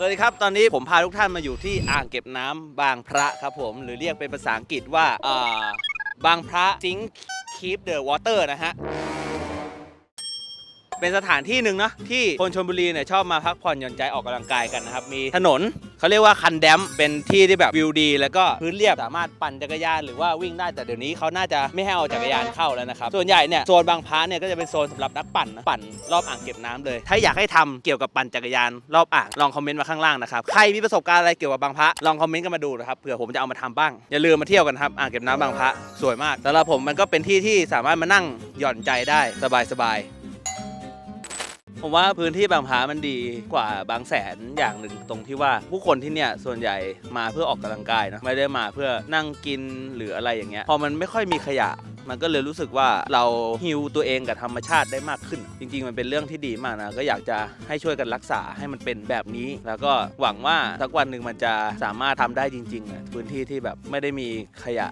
สวัสดีครับ ตอนนี้ผมพาทุกท่านมาอยู่ที่อ่างเก็บน้ำบางพระครับผม หรือเรียกเป็นภาษาอังกฤษว่าอ่าบางพระ Sink Keep the Water นะฮะ เป็นสถานที่หนึ่งเนอะที่คนชลบุรีเนี่ยชอบมาพักผ่อนหย่อนใจออกกำลังกายกันนะครับ มีถนนเขาเรียกว่าคันแดมเป็นที่ที่แบบวิวดี แล้วก็พื้นเรียบสามารถปั่นจักรยานหรือว่าวิ่งได้แต่เดี๋ยวนี้เขาน่าจะไม่ให้เอาจักรยานเข้าแล้วนะครับส่วนใหญ่เนี่ยโซนบางพระเนี่ยก็จะเป็นโซนสำหรับนักปั่นนะปั่นรอบอ่างเก็บน้ำเลย ถ้าอยากให้ทำเกี่ยวกับปั่นจักรยานรอบอ่างลองคอมเมนต์มาข้างล่างนะครับใครมีประสบการณ์อะไรเกี่ยวกับบางพระลองคอมเมนต์กันมาดูนะครับเผื่อผมจะเอามาทำบ้างอย่าลืมมาเที่ยวกันครับอ่างเก็บน้ำบางพระสวยมากสำหรับผมมันก็เป็นที่ที่สามารถมานั่งหย่อนใจได้สบายๆ ผมว่าพื้นที่บางพามันดีกว่าบางแสนอย่างหนึ่งตรงที่ว่า ผู้คนที่เนี่ยส่วนใหญ่มาเพื่อออกกำลังกายนะไม่ได้มาเพื่อนั่งกินหรืออะไรอย่างเงี้ยพอมันไม่ค่อยมีขยะมันก็เลยรู้สึกว่าเราฮิวตัวเองกับธรรมชาติได้มากขึ้น จริง ๆ มันเป็นเรื่องที่ดีมากนะ ก็อยากจะให้ช่วยกันรักษาให้มันเป็นแบบนี้ แล้วก็หวังว่าสักวันหนึ่งมันจะสามารถทำได้จริงๆอะพื้นที่ที่แบบไม่ได้มีขยะ